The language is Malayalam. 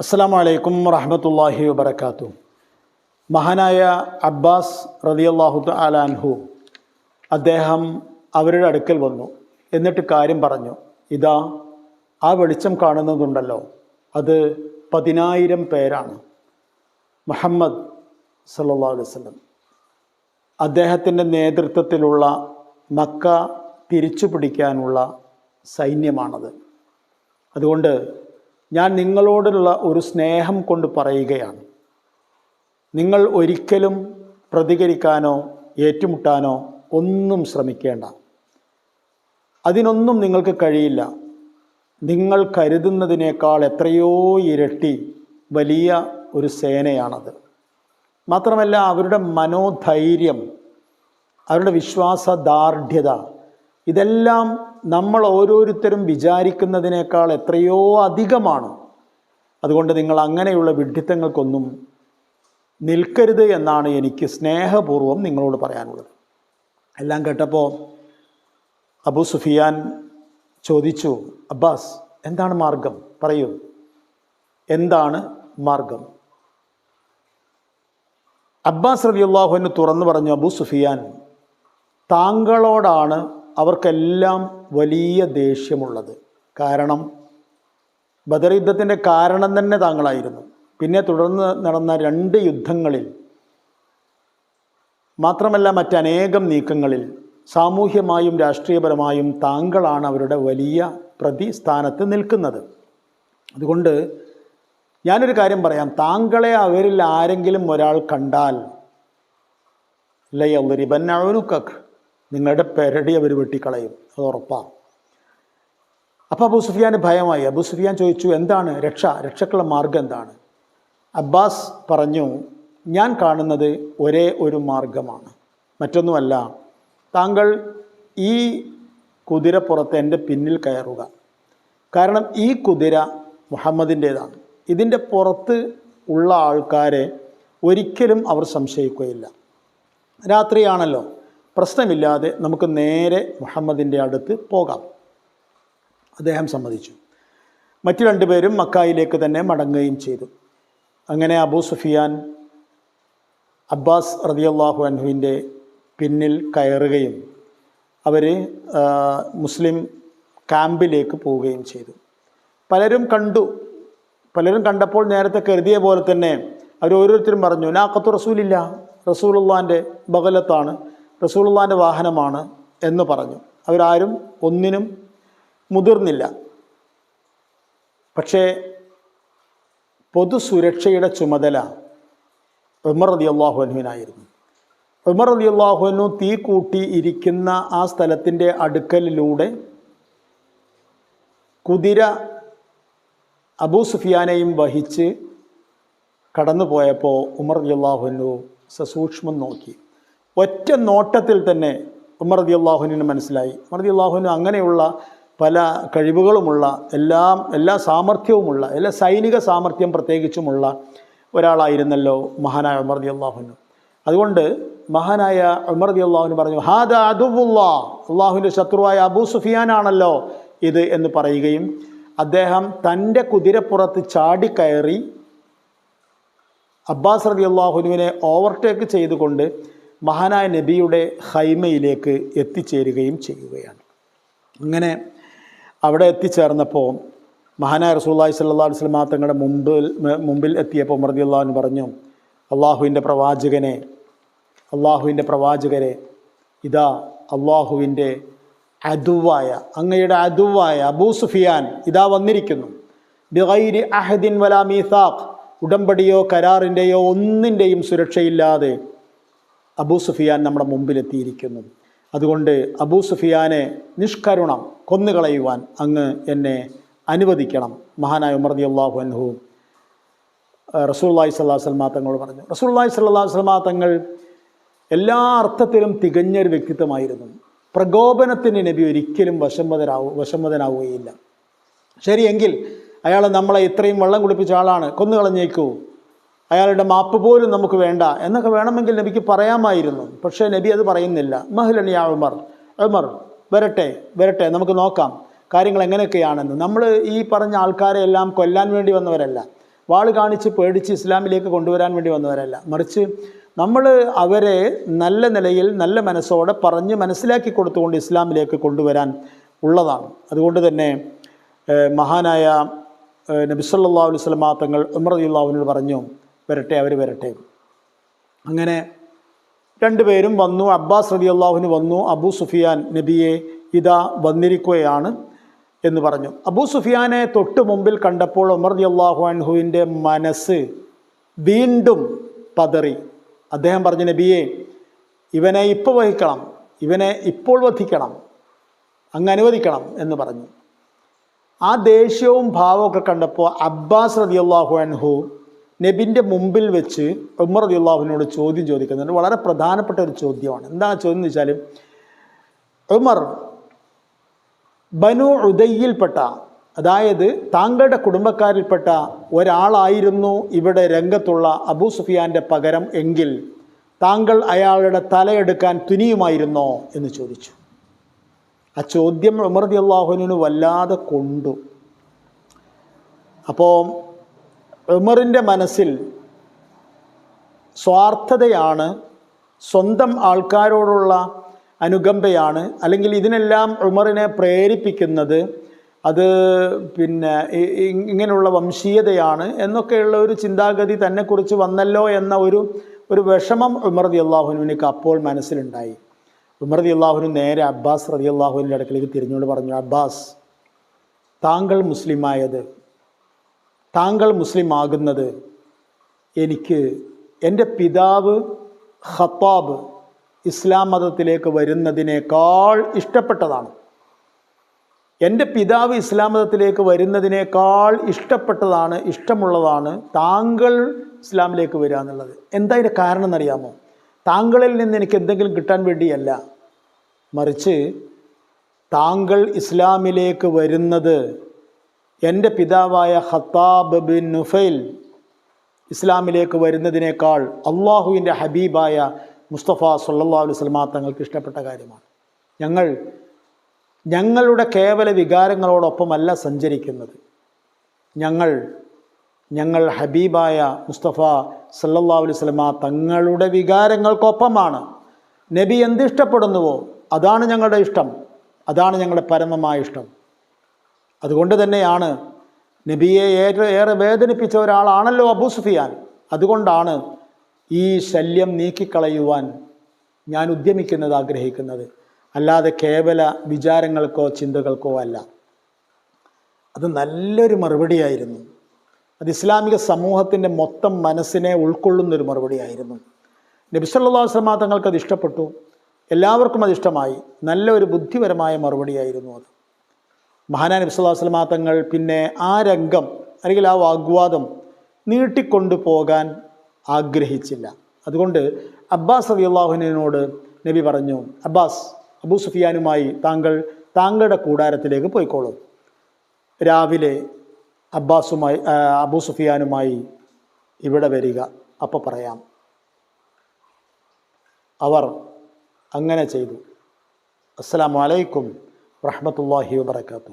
അസ്സാം വലൈക്കും വറഹമത്തല്ലാഹി വബർക്കാത്തു മഹാനായ അബ്ബാസ് റതിയല്ലാഹു അലാൻഹു അദ്ദേഹം അവരുടെ അടുക്കൽ വന്നു. എന്നിട്ട് കാര്യം പറഞ്ഞു. ഇതാ ആ വെളിച്ചം കാണുന്നതുണ്ടല്ലോ. അത് പതിനായിരം പേരാണ്. മുഹമ്മദ് സല്ലാ വസ്ലം അദ്ദേഹത്തിന്റെ നേതൃത്വത്തിലുള്ള മക്ക തിരിച്ചു പിടിക്കാനുള്ള സൈന്യമാണത്. അതുകൊണ്ട് ഞാൻ നിങ്ങളോടുള്ള ഒരു സ്നേഹം കൊണ്ട് പറയുകയാണ്. നിങ്ങൾ ഒരിക്കലും പ്രതികരിക്കാനോ ഏറ്റുമുട്ടാനോ ഒന്നും ശ്രമിക്കേണ്ട. അതിനൊന്നും നിങ്ങൾക്ക് കഴിയില്ല. നിങ്ങൾ കരുതുന്നതിനേക്കാൾ എത്രയോ ഇരട്ടി വലിയ ഒരു സേനയാണത്. മാത്രമല്ല അവരുടെ മനോധൈര്യം അവരുടെ വിശ്വാസദാർഢ്യത ഇതെല്ലാം നമ്മൾ ഓരോരുത്തരും വിചാരിക്കുന്നതിനേക്കാൾ എത്രയോ അധികമാണ്. അതുകൊണ്ട് നിങ്ങൾ അങ്ങനെയുള്ള വിഡ്ഢിത്തങ്ങൾക്കൊന്നും നിൽക്കരുത് എന്നാണ് എനിക്ക് സ്നേഹപൂർവം നിങ്ങളോട് പറയാനുള്ളത്. എല്ലാം കേട്ടപ്പോൾ അബു സുഫിയാൻ ചോദിച്ചു അബ്ബാസ് എന്താണ് മാർഗം? പറയൂ. എന്താണ് മാർഗം? അബ്ബാസ് റബിയുള്ളാഹുവിന് തുറന്നു പറഞ്ഞു അബു സുഫിയാൻ താങ്കളോടാണ് അവർക്കെല്ലാം വലിയ ദേഷ്യമുള്ളത്. കാരണം ബദർ യുദ്ധത്തിന്റെ കാരണം തന്നെ താങ്കളായിരുന്നു. പിന്നെ തുടർന്ന് നടന്ന രണ്ട് യുദ്ധങ്ങളിൽ മാത്രമല്ല മറ്റനേകം നീക്കങ്ങളിൽ സാമൂഹ്യമായും രാഷ്ട്രീയപരമായും താങ്കളാണ് അവരുടെ വലിയ പ്രതിസ്ഥാനത്ത് നിൽക്കുന്നത്. അതുകൊണ്ട് ഞാനൊരു കാര്യം പറയാം. താങ്കളെ അവരിൽ ആരെങ്കിലും ഒരാൾ കണ്ടാൽ ലയ്യറിബന്നഴുക്കക്ക് നിങ്ങളുടെ പെരടി അവർ വെട്ടിക്കളയും. അത് ഉറപ്പാണ്. അപ്പോൾ അബൂ സുഫിയാന് ഭയമായി. അബൂ സുഫിയാൻ ചോദിച്ചു എന്താണ് രക്ഷ? രക്ഷക്കുള്ള മാർഗം എന്താണ്? അബ്ബാസ് പറഞ്ഞു ഞാൻ കാണുന്നത് ഒരേ ഒരു മാർഗമാണ്. മറ്റൊന്നുമല്ല താങ്കൾ ഈ കുതിരപ്പുറത്ത് എന്റെ പിന്നിൽ കയറുക. കാരണം ഈ കുതിര മുഹമ്മദിന്റേതാണ് ഇതിന്റെ പുറത്ത് ഉള്ള ആൾക്കാരെ ഒരിക്കലും അവർ സംശയിക്കുകയില്ല. രാത്രിയാണല്ലോ. പ്രശ്നമില്ലാതെ നമുക്ക് നേരെ മുഹമ്മദിന്റെ അടുത്ത് പോകാം. അദ്ദേഹം സമ്മതിച്ചു. മറ്റു രണ്ടുപേരും മക്കായിലേക്ക് തന്നെ മടങ്ങുകയും ചെയ്തു. അങ്ങനെ അബൂ സുഫിയാൻ അബ്ബാസ് റതിയല്ലാഹു അൻഹുവിന്റെ പിന്നിൽ കയറുകയും അവർ മുസ്ലിം ക്യാമ്പിലേക്ക് പോവുകയും ചെയ്തു. പലരും കണ്ടു. പലരും കണ്ടപ്പോൾ നേരത്തെ കരുതിയ പോലെ തന്നെ അവർ ഓരോരുത്തരും പറഞ്ഞു നാക്കത്തു റസൂലില്ല. റസൂലുള്ളാന്റെ ബഗലത്താണ്. റസൂലുള്ളാന്റെ വാഹനമാണ് എന്ന് പറഞ്ഞു. അവരാരും ഒന്നിനും മുതിർന്നില്ല. പക്ഷേ പൊതുസുരക്ഷയുടെ ചുമതല ഉമർ റതി അള്ളാഹുനുവിനായിരുന്നു ഉമർ റതി അള്ളാഹുനു തീ കൂട്ടി ഇരിക്കുന്ന ആ സ്ഥലത്തിന്റെ അടുക്കലിലൂടെ കുതിര അബൂ സുഫിയാനെയും വഹിച്ച് കടന്നു പോയപ്പോൾ ഉമർ റതി അള്ളാഹുനു സസൂക്ഷ്മം നോക്കി. ഒറ്റ നോട്ടത്തിൽ തന്നെ ഉമർ റതി മനസ്സിലായി. ഉമർ റതി അള്ളാഹുവിന് അങ്ങനെയുള്ള പല കഴിവുകളുമുള്ള എല്ലാം എല്ലാ സാമർഥ്യവുമുള്ള എല്ലാ സൈനിക സാമർഥ്യം പ്രത്യേകിച്ചുമുള്ള ഒരാളായിരുന്നല്ലോ മഹാനായ ഉമർ അള്ളാഹുനു അതുകൊണ്ട് മഹാനായ ഉമർ റതി അള്ളാഹുവിന് പറഞ്ഞു ഹാദ അതുബുല്ല അള്ളാഹുവിന്റെ ശത്രുവായ അബൂ സുഫിയാനാണല്ലോ ഇത് എന്ന് പറയുകയും അദ്ദേഹം തന്റെ കുതിരപ്പുറത്ത് ചാടിക്കയറി അബ്ബാസ് റതി അള്ളാഹുനുവിനെ ഓവർടേക്ക് ചെയ്തുകൊണ്ട് മഹാനായ നബിയുടെ ഹൈമയിലേക്ക് എത്തിച്ചേരുകയും ചെയ്യുകയാണ്. അങ്ങനെ അവിടെ എത്തിച്ചേർന്നപ്പോൾ മഹാനായ റസൂല്ലായി സല്ലാ വസ്ലമാ തങ്ങളുടെ മുമ്പിൽ മുമ്പിൽ എത്തിയപ്പോൾ അള്ളാഹു പറഞ്ഞു അള്ളാഹുവിന്റെ പ്രവാചകനെ അള്ളാഹുവിന്റെ പ്രവാചകരെ ഇതാ അള്ളാഹുവിന്റെ അതുവായ അങ്ങയുടെ അതുവായ അബൂ സുഫിയാൻ ഇതാ വന്നിരിക്കുന്നു. ബിഗൈരി അഹദിൻ വലാ മീസാഖ് ഉടമ്പടിയോ കരാറിന്റെയോ ഒന്നിന്റെയും സുരക്ഷയില്ലാതെ അബൂ സുഫിയാൻ നമ്മുടെ മുമ്പിലെത്തിയിരിക്കുന്നു. അതുകൊണ്ട് അബൂ സുഫിയാനെ നിഷ്കരുണം കൊന്നുകളയുവാൻ അങ്ങ് എന്നെ അനുവദിക്കണം മഹാനായ ഉമർദി അള്ളാഹു അൻഹു. റസൂള്ളി സല്ലാ സ്വലമാ തങ്ങളോട് പറഞ്ഞു റസൂള്ളി സല്ലാ സ്വലമാ തങ്ങൾ എല്ലാ അർത്ഥത്തിലും തികഞ്ഞൊരു വ്യക്തിത്വമായിരുന്നു. പ്രകോപനത്തിന് നബി ഒരിക്കലും വശംവദനാവു വശംവദനാവുകയില്ല ശരിയെങ്കിൽ അയാൾ നമ്മളെ ഇത്രയും വെള്ളം കുടിപ്പിച്ച ആളാണ് കൊന്നുകളഞ്ഞേക്കൂ. അയാളുടെ മാപ്പ് പോലും നമുക്ക് വേണ്ട എന്നൊക്കെ വേണമെങ്കിൽ നബിക്ക് പറയാമായിരുന്നു. പക്ഷേ നബി അത് പറയുന്നില്ല. മഹ്ലനിയ ഉമർ. ഉമർ വരട്ടെ വരട്ടെ നമുക്ക് നോക്കാം. കാര്യങ്ങൾ എങ്ങനെയൊക്കെയാണെന്ന്. നമ്മൾ ഈ പറഞ്ഞ ആൾക്കാരെ എല്ലാം കൊല്ലാൻ വേണ്ടി വന്നവരല്ല. വാൾ കാണിച്ച് പേടിച്ച് ഇസ്ലാമിലേക്ക് കൊണ്ടുവരാൻ വേണ്ടി വന്നവരല്ല. മറിച്ച് നമ്മൾ അവരെ നല്ല നിലയിൽ നല്ല മനസ്സോടെ പറഞ്ഞ് മനസ്സിലാക്കി കൊടുത്തുകൊണ്ട് ഇസ്ലാമിലേക്ക് കൊണ്ടുവരാൻ ഉള്ളതാണ്. അതുകൊണ്ട് തന്നെ മഹാനായ നബിസല്ലാ അലൈഹി വസല്ലമ തങ്ങൾ ഉമർ അള്ളാഹുവിനോട് പറഞ്ഞു വരട്ടെ അവർ വരട്ടെ. അങ്ങനെ രണ്ടുപേരും വന്നു. അബ്ബാസ് റബി അള്ളാഹുവിന് വന്നു. അബൂ സുഫിയാൻ നബിയെ ഇതാ വന്നിരിക്കുകയാണ് എന്ന് പറഞ്ഞു. അബൂ സുഫിയാനെ തൊട്ട് മുമ്പിൽ കണ്ടപ്പോൾ ഉമർ അലി അള്ളാഹു അൻഹുവിന്റെ മനസ്സ് വീണ്ടും പതറി. അദ്ദേഹം പറഞ്ഞു നബിയെ ഇവനെ ഇപ്പോൾ വഹിക്കണം. ഇവനെ ഇപ്പോൾ വധിക്കണം. അങ്ങ് അനുവദിക്കണം എന്ന് പറഞ്ഞു. ആ ദേഷ്യവും ഭാവമൊക്കെ കണ്ടപ്പോൾ അബ്ബാസ് അള്ളാഹു അൻഹു നബിന്റെ മുമ്പിൽ വെച്ച് ഉമർ അള്ളാഹുവിനോട് ചോദ്യം ചോദിക്കുന്നുണ്ട് വളരെ പ്രധാനപ്പെട്ട ഒരു ചോദ്യമാണ്. എന്താ ചോദ്യം എന്ന് വെച്ചാൽ ഉമർ ബനു ഉദയ്യിൽപ്പെട്ട അതായത് താങ്കളുടെ കുടുംബക്കാരിൽപ്പെട്ട ഒരാളായിരുന്നു ഇവിടെ രംഗത്തുള്ള അബൂ സുഫിയാന്റെ പകരം എങ്കിൽ താങ്കൾ അയാളുടെ തലയെടുക്കാൻ തുനിയുമായിരുന്നോ എന്ന് ചോദിച്ചു. ആ ചോദ്യം ഉമർ അള്ളാഹുവിനു വല്ലാതെ കൊണ്ടു. അപ്പോൾ ഉമറിന്റെ മനസ്സിൽ സ്വാർത്ഥതയാണ് സ്വന്തം ആൾക്കാരോടുള്ള അനുകമ്പയാണ് അല്ലെങ്കിൽ ഇതിനെല്ലാം ഉമറിനെ പ്രേരിപ്പിക്കുന്നത് അത് പിന്നെ ഇങ്ങനെയുള്ള വംശീയതയാണ് എന്നൊക്കെയുള്ള ഒരു ചിന്താഗതി തന്നെക്കുറിച്ച് വന്നല്ലോ എന്ന ഒരു ഒരു വിഷമം ഉമർ റതി അള്ളാഹുവിനിക്ക് അപ്പോൾ മനസ്സിലുണ്ടായി. ഉമർ റതി അള്ളാഹുനു നേരെ അബ്ബാസ് റതി അള്ളാഹുവിന്റെ അടുക്കലേക്ക് തിരിഞ്ഞുകൊണ്ട് പറഞ്ഞു അബ്ബാസ് താങ്കൾ മുസ്ലിമായത് താങ്കൾ മുസ്ലിം ആകുന്നത് എനിക്ക് എന്റെ പിതാവ് ഖത്താബ് ഇസ്ലാം മതത്തിലേക്ക് വരുന്നതിനേക്കാൾ ഇഷ്ടപ്പെട്ടതാണ്. എന്റെ പിതാവ് ഇസ്ലാം മതത്തിലേക്ക് വരുന്നതിനേക്കാൾ ഇഷ്ടപ്പെട്ടതാണ് ഇഷ്ടമുള്ളതാണ് താങ്കൾ ഇസ്ലാമിലേക്ക് വരിക എന്നുള്ളത്. എന്താ കാരണം എന്നറിയാമോ? താങ്കളിൽ നിന്ന് എനിക്ക് എന്തെങ്കിലും കിട്ടാൻ വേണ്ടിയല്ല. മറിച്ച് താങ്കൾ ഇസ്ലാമിലേക്ക് വരുന്നത് എന്റെ പിതാവായ ഹത്താബ് ബിൻ നുഫൈൽ ഇസ്ലാമിലേക്ക് വരുന്നതിനേക്കാൾ അള്ളാഹുവിന്റെ ഹബീബായ മുസ്തഫ സല്ലല്ലാഹു അലൈഹി വസല്ലമ തങ്ങൾക്ക് ഇഷ്ടപ്പെട്ട കാര്യമാണ്. ഞങ്ങൾ ഞങ്ങളുടെ കേവല വികാരങ്ങളോടൊപ്പമല്ല സഞ്ചരിക്കുന്നത്. ഞങ്ങൾ ഞങ്ങൾ ഹബീബായ മുസ്തഫ സല്ലല്ലാഹു അലൈഹി വസല്ലമ തങ്ങളുടെ വികാരങ്ങൾക്കൊപ്പമാണ്. നബി എന്തിഷ്ടപ്പെടുന്നുവോ അതാണ് ഞങ്ങളുടെ ഇഷ്ടം. അതാണ് ഞങ്ങളുടെ പരമമായ ഇഷ്ടം. അതുകൊണ്ട് തന്നെയാണ് നബിയെ ഏറെ ഏറെ വേദനിപ്പിച്ച ഒരാളാണല്ലോ അബൂ സുഫിയാൻ. അതുകൊണ്ടാണ് ഈ ശല്യം നീക്കിക്കളയുവാൻ ഞാൻ ഉദ്യമിക്കുന്നത് ആഗ്രഹിക്കുന്നത്. അല്ലാതെ കേവല വിചാരങ്ങൾക്കോ ചിന്തകൾക്കോ അല്ല. അത് നല്ലൊരു മറുപടിയായിരുന്നു. അത് ഇസ്ലാമിക സമൂഹത്തിന്റെ മൊത്തം മനസ്സിനെ ഉൾക്കൊള്ളുന്നൊരു മറുപടിയായിരുന്നു. നബി സല്ലല്ലാഹു അലൈഹി വസല്ലമ തങ്ങൾക്ക് അത് ഇഷ്ടപ്പെട്ടു. എല്ലാവർക്കും അതിഷ്ടമായി നല്ലൊരു ബുദ്ധിപരമായ മറുപടിയായിരുന്നു അത്. മഹാനാ നബി സല്ലല്ലാഹു അലൈഹി വസല്ലമ തങ്ങൾ പിന്നെ ആ രംഗം അല്ലെങ്കിൽ ആ വാഗ്വാദം നീട്ടിക്കൊണ്ടു പോകാൻ ആഗ്രഹിച്ചില്ല. അതുകൊണ്ട് അബ്ബാസ് റളിയല്ലാഹുവിനോട് നബി പറഞ്ഞു അബ്ബാസ് അബൂ സുഫിയാനുമായി താങ്കൾ താങ്കളുടെ കൂടാരത്തിലേക്ക് പോയിക്കോളൂ. രാവിലെ അബ്ബാസുമായി അബൂ സുഫിയാനുമായി ഇവിടെ വരിക. അപ്പോൾ പറയാം. അവർ അങ്ങനെ ചെയ്തു. അസ്സാം വലൈക്കും വറഹമത്തല്ലാഹി വബറകാതുഹു.